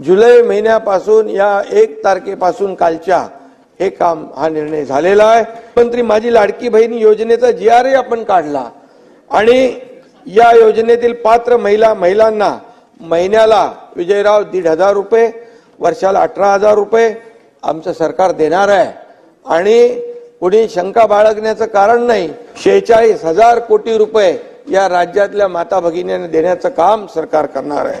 जुलै महिन्यापासून या एक तारखेपासून कालच्या हे काम हा निर्णय झालेला आहे. मंत्री माझी लाडकी बहीण योजनेचा जी आर आपण काढला. आणि या योजनेतील पात्र महिला महिलांना महिन्याला विजयराव दीड हजार रुपये वर्षाला अठरा हजार रुपये आमचं सरकार देणार आहे. आणि कुणी शंका बाळगण्याचं कारण नाही शेहेचाळीस हजार कोटी रुपये या राज्यातल्या माता भगिनींना देण्याचं काम सरकार करणार आहे.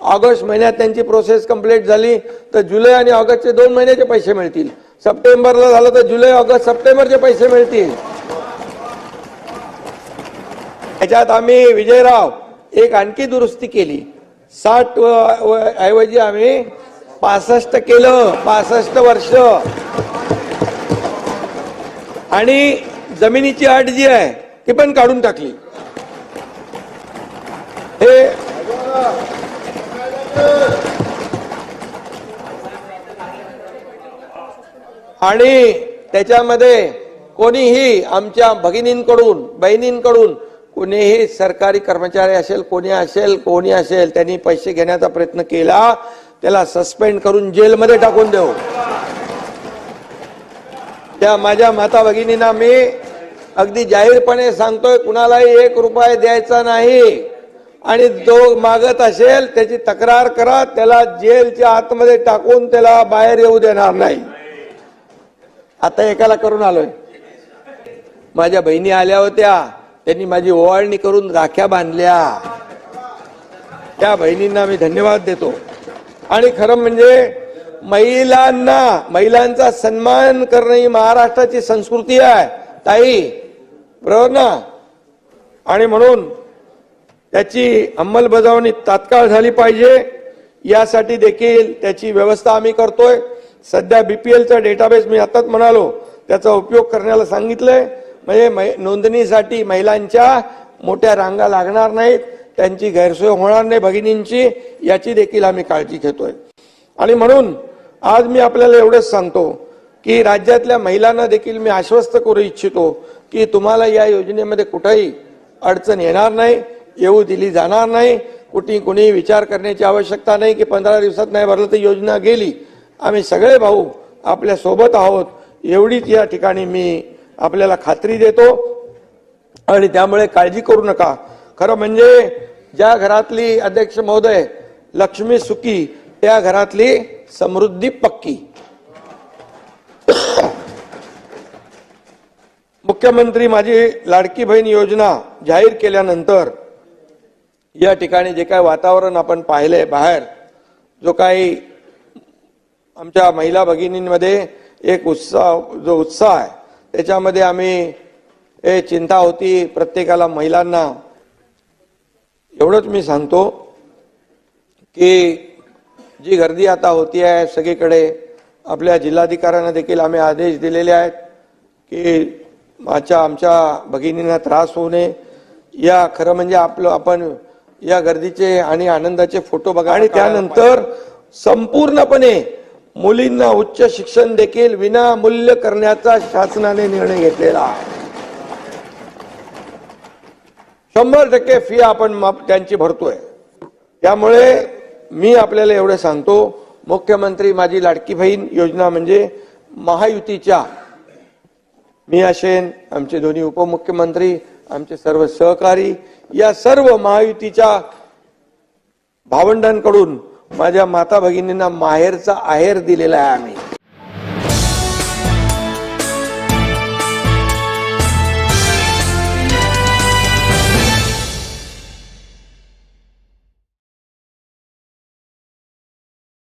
ऑगस्ट महिन्यात त्यांची प्रोसेस कंप्लीट झाली तर जुलै आणि ऑगस्टचे दोन महिन्याचे पैसे मिळतील. सप्टेंबरला झालं तर जुलै ऑगस्ट सप्टेंबरचे पैसे मिळतील. त्याच्यात आम्ही विजयराव एक आणखी दुरुस्ती केली. साठ ऐवजी आम्ही पासष्ट केलं पासष्ट वर्ष. आणि जमिनीची अट जी आहे ती पण काढून टाकली. हे आणि त्याच्यामध्ये कोणीही आमच्या भगिनींकडून बहिणींकडून कोणीही सरकारी कर्मचारी असेल कोणी असेल कोणी असेल त्यांनी पैसे घेण्याचा प्रयत्न केला त्याला सस्पेंड करून जेलमध्ये टाकून देऊ. त्या माझ्या माता भगिनींना मी अगदी जाहीरपणे सांगतोय कुणालाही एक रुपया द्यायचा नाही. आणि जो मागत असेल त्याची तक्रार करा त्याला जेलच्या आतमध्ये टाकून त्याला बाहेर येऊ देणार नाही. आता एकाला करून आलोय. माझ्या बहिणी आल्या होत्या. त्यांनी माझी ओवाळणी करून राख्या बांधल्या. त्या बहिणींना मी धन्यवाद देतो. आणि खरं म्हणजे महिलांना महिलांचा सन्मान करणं ही महाराष्ट्राची संस्कृती आहे. ताई बरोबर ना आणि म्हणून त्याची अंमलबजावणी तात्काळ झाली पाहिजे. यासाठी देखील त्याची व्यवस्था आम्ही करतोय. सध्या बीपीएलचा डेटाबेस मी आताच म्हणालो त्याचा उपयोग करण्याला सांगितलंय. म्हणजे मै- नोंदणीसाठी महिलांच्या मोठ्या रांगा लागणार नाहीत. त्यांची गैरसोय होणार नाही भगिनींची याची देखील आम्ही काळजी घेतोय. आणि म्हणून आज मी आपल्याला एवढंच सांगतो की राज्यातल्या महिलांना देखील मी आश्वस्त करू इच्छितो की तुम्हाला या योजनेमध्ये कुठेही अडचण येणार नाही. येऊ दिली जाणार नाही. कुठे कुणी विचार करण्याची आवश्यकता नाही की पंधरा दिवसात नाही भरलं तर योजना गेली. आम्ही सगळे भाऊ आपल्यासोबत आहोत. एवढीच या ठिकाणी मी आपल्याला खात्री देतो. आणि त्यामुळे काळजी करू नका. खरं म्हणजे ज्या घरातली अध्यक्ष महोदय लक्ष्मी सुखी त्या घरातली समृद्धी पक्की. मुख्यमंत्री माझी लाडकी बहीण योजना जाहीर केल्यानंतर या ठिकाणी जे काय वातावरण आपण पाहिलंय बाहेर जो काही आमच्या महिला भगिनींमध्ये एक उत्साह जो उत्साह आहे त्याच्यामध्ये आम्ही हे चिंता होती प्रत्येकाला महिलांना. एवढंच मी सांगतो की जी गर्दी आता होती आहे सगळीकडे आपल्या जिल्हाधिकाऱ्यांना देखील आम्ही आदेश दिलेले आहेत की माझ्या आमच्या भगिनींना त्रास होऊ नये. या खरं म्हणजे आपलं आपण या गर्दीचे आणि आनंदाचे फोटो बघा. आणि त्यानंतर संपूर्णपणे मुलींना उच्च शिक्षण देखील विनामूल्य करण्याचा शासनाने निर्णय घेतलेला आहे. शंभर टक्के फी आपण त्यांची भरतोय. त्यामुळे मी आपल्याला एवढं सांगतो मुख्यमंत्री माझी लाडकी बहीण योजना म्हणजे महायुतीच्या मी असेन आमचे दोन्ही उपमुख्यमंत्री आमचे सर्व सहकारी या सर्व महायुतीच्या भावंडांकडून माझ्या माता भगिनींना माहेरचा आहेर दिलेला आहे आम्ही.